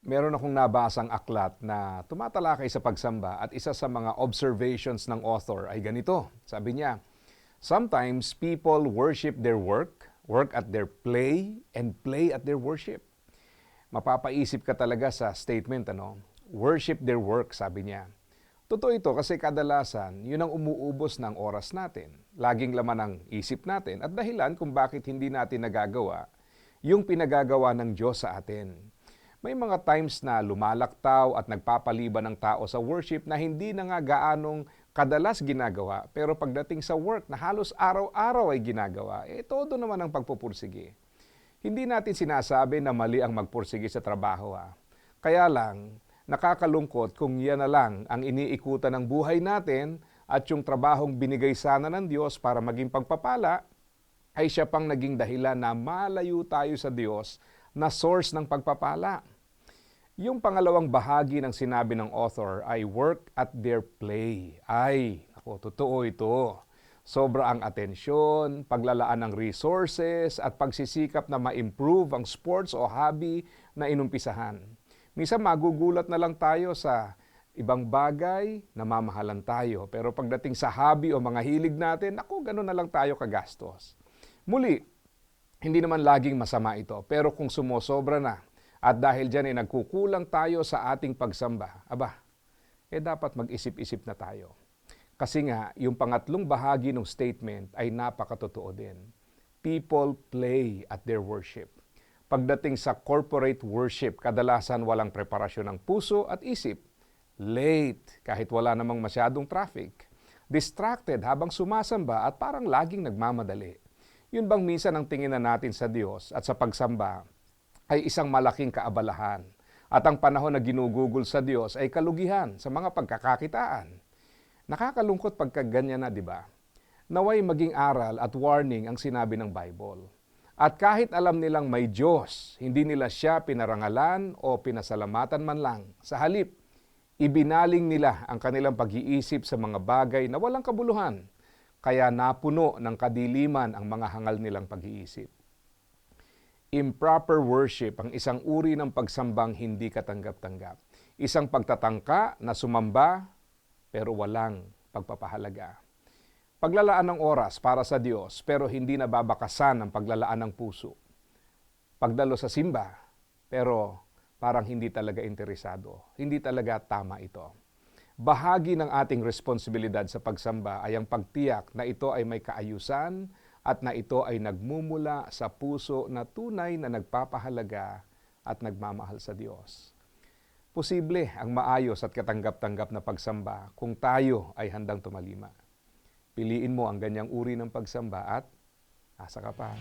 meron akong nabasang aklat na tumatalakay sa pagsamba at isa sa mga observations ng author ay ganito. Sabi niya, Sometimes people worship their work, work at their play, and play at their worship. Mapapaisip ka talaga sa statement, ano? Worship their work, sabi niya. Totoo ito kasi kadalasan, yun ang umuubos ng oras natin. Laging laman ng isip natin at dahilan kung bakit hindi natin nagagawa yung pinagagawa ng Diyos sa atin. May mga times na lumalaktaw at nagpapaliban ng tao sa worship na hindi na nga gaanong kadalas ginagawa, pero pagdating sa work na halos araw-araw ay ginagawa, eh todo naman ang pagpupursige. Hindi natin sinasabi na mali ang magpursige sa trabaho. Ha. Kaya lang, nakakalungkot kung yan na lang ang iniikutan ng buhay natin at yung trabahong binigay sana ng Diyos para maging pagpapala, ay siya pang naging dahilan na malayo tayo sa Diyos na source ng pagpapala. Yung pangalawang bahagi ng sinabi ng author ay work at their play. Ay, ako, totoo ito. Sobra ang atensyon, paglalaan ng resources, at pagsisikap na ma-improve ang sports o hobby na inumpisahan. Minsan magugulat na lang tayo sa ibang bagay na mamahalan tayo. Pero pagdating sa hobby o mga hilig natin, ako, gano'n na lang tayo kagastos. Muli, hindi naman laging masama ito. Pero kung sumosobra na, at dahil dyan ay nagkukulang tayo sa ating pagsamba, aba, eh dapat mag-isip-isip na tayo. Kasi nga, yung pangatlong bahagi ng statement ay napakatotoo din. People play at their worship. Pagdating sa corporate worship, kadalasan walang preparasyon ng puso at isip. Late, kahit wala namang masyadong traffic. Distracted habang sumasamba at parang laging nagmamadali. Yun bang minsan ang tingin na natin sa Diyos at sa pagsamba ay isang malaking kaabalahan. At ang panahon na ginugugol sa Diyos ay kalugihan sa mga pagkakakitaan. Nakakalungkot pagka ganyan na, di ba? Naway maging aral at warning ang sinabi ng Bible. At kahit alam nilang may Diyos, hindi nila siya pinarangalan o pinasalamatan man lang. Sa halip, ibinaling nila ang kanilang pag-iisip sa mga bagay na walang kabuluhan, kaya napuno ng kadiliman ang mga hangal nilang pag-iisip. Improper worship ang isang uri ng pagsambang hindi katanggap-tanggap. Isang pagtatangka na sumamba pero walang pagpapahalaga. Paglalaan ng oras para sa Diyos pero hindi nababakasan ang paglalaan ng puso. Pagdalo sa simba pero parang hindi talaga interesado. Hindi talaga tama ito. Bahagi ng ating responsibilidad sa pagsamba ay ang pagtiyak na ito ay may kaayusan at na ito ay nagmumula sa puso na tunay na nagpapahalaga at nagmamahal sa Diyos. Posible ang maayos at katanggap-tanggap na pagsamba kung tayo ay handang tumalima. Piliin mo ang ganyang uri ng pagsamba at asa ka pa.